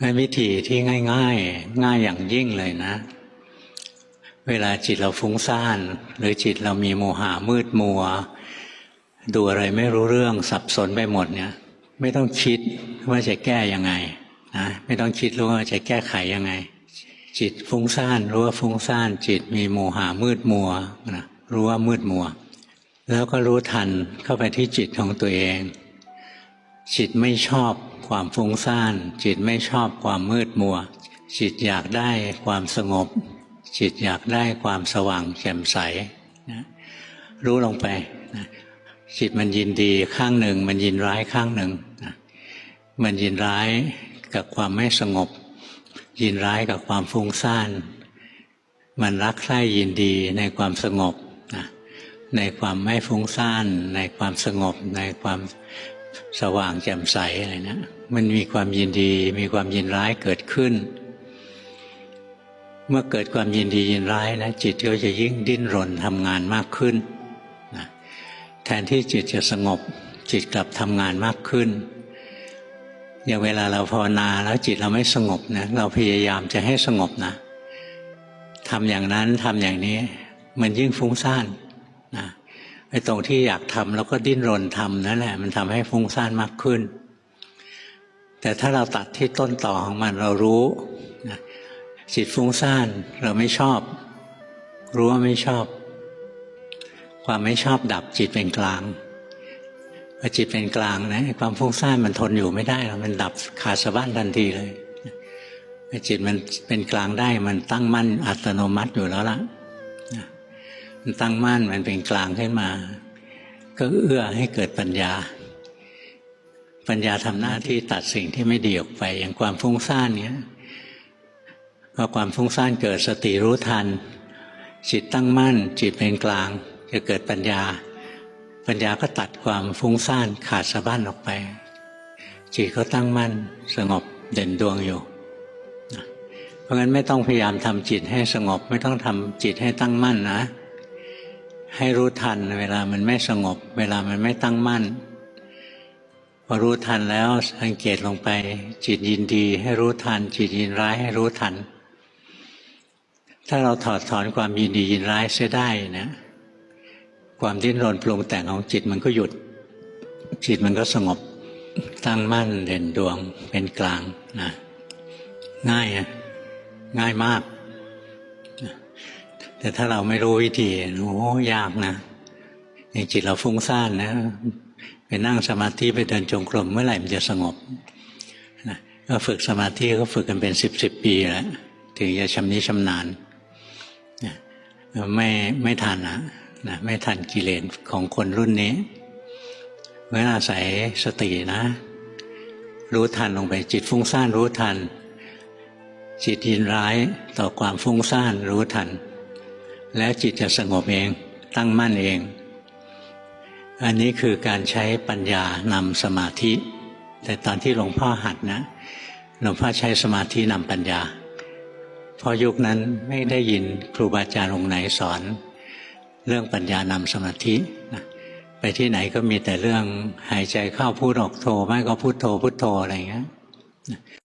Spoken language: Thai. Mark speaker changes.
Speaker 1: งั้นวิธีที่ง่าย ๆ ง่ายอย่างยิ่งเลยนะ เวลาจิตเราฟุ้งซ่าน หรือจิตเรามีโมหะมืดมัว ดูอะไรไม่รู้เรื่องสับสนไปหมดเนี่ย ไม่ต้องคิดว่าจะแก้ยังไงนะไม่ต้องคิดรู้ว่าจะแก้ไขยังไง จิตฟุ้งซ่านรู้ว่าฟุ้งซ่าน จิตมีโมหะมืดมัวนะรู้ว่ามืดมัว แล้วก็รู้ทันเข้าไปที่จิตของตัวเอง จิตไม่ชอบ ความฟุ้งซ่าน จิตไม่ชอบความมืดมัว จิตอยากได้ความสงบ จิตอยากได้ความสว่างแจ่มใสนะรู้ลงไปนะจิตมันยินดีข้างหนึ่ง มันยินร้ายข้างหนึ่งนะมันยินร้ายกับความไม่สงบ ยินร้ายกับความฟุ้งซ่าน มันรักใคร่ยินดีในความสงบ ในความไม่ฟุ้งซ่าน ในความสงบ ในความสว่างแจ่มใสอะไรนะมันมีความยินดี มีความยินร้ายเกิดขึ้น เมื่อเกิดความยินดียินร้ายนะจิตก็จะยิ่งดิ้นรนทำงานมากขึ้นนะแทนที่จิตจะสงบ จิตกลับทำงานมากขึ้น อย่างเวลาเราภาวนาแล้วจิตเราไม่สงบนะเราพยายามจะให้สงบนะทำอย่างนั้นทำอย่างนี้ มันยิ่งฟุ้งซ่าน นะไอ้ตรงที่อยากทำแล้วก็ดิ้นรนทำนั่นแหละมันทำให้ฟุ้งซ่านมากขึ้น แต่ถ้าเราตัดที่ต้นต่อของมันเรารู้นะจิตฟุ้งซ่านเราไม่ชอบ รู้ว่าไม่ชอบ ความไม่ชอบดับจิตเป็นกลางพอจิตเป็นกลางนะความฟุ้งซ่านมันทนอยู่ไม่ได้หรอกมันดับขาดสะบั้นทันทีเลยจิตมันเป็นกลางได้มันตั้งมั่นอัตโนมัติอยู่แล้วล่ะ ตั้งมั่นมันเป็นกลางขึ้นมา ก็เอื้อให้เกิดปัญญา ปัญญาทำหน้าที่ตัดสิ่งที่ไม่ดีออกไป อย่างความฟุ้งซ่านเนี้ยพอความฟุ้งซ่านเกิดสติรู้ทัน จิตตั้งมั่น จิตเป็นกลาง จะเกิดปัญญา ปัญญาก็ตัดความฟุ้งซ่านขาดสะบั้นออกไป จิตก็ตั้งมั่นสงบเด่นดวงอยู่เพราะงั้นไม่ต้องพยายามทำจิตให้สงบ ไม่ต้องทำจิตให้ตั้งมั่นนะ ให้รู้ทันเวลามันไม่สงบ เวลามันไม่ตั้งมั่น พอรู้ทันแล้วสังเกตลงไป จิตยินดี ให้รู้ทัน จิตยินร้ายให้รู้ทัน ถ้าเราถอดถอนความยินดียินร้ายเสียได้นะความดิ้นรนปรุงแต่งของจิตมันก็หยุด จิตมันก็สงบตั้งมั่นเด่นดวงเป็นกลางนะง่ายนะง่ายมาก แต่ถ้าเราไม่รู้วิธีโอ้ยากนะอย่างจิตเราฟุ้งซ่านนะไปนั่งสมาธิไปเดินจงกรมเมื่อไหร่มันจะสงบนะก็ฝึกสมาธิก็ฝึกกันเป็นสิบสิบปีแล้วถึงจะชำนิชำนาญไม่ไม่ทันนะนะไม่ทันกิเลสของคนรุ่นนี้เมื่ออาศัยสตินะ รู้ทันลงไปจิตฟุ้งซ่านรู้ทัน จิตยินร้ายต่อความฟุ้งซ่านรู้ทัน แล้วจิตจะสงบเองตั้งมั่นเอง อันนี้คือการใช้ปัญญานำสมาธิ แต่ตอนที่หลวงพ่อหัดนะหลวงพ่อใช้สมาธินำปัญญาเพราะยุคนั้นไม่ได้ยินครูบาอาจารย์องค์ไหนสอน เรื่องปัญญานำสมาธินะไปที่ไหนก็มีแต่เรื่องหายใจเข้าพูดออกโทไม่ก็พูดโทพูดโทอะไรอย่างเงี้ย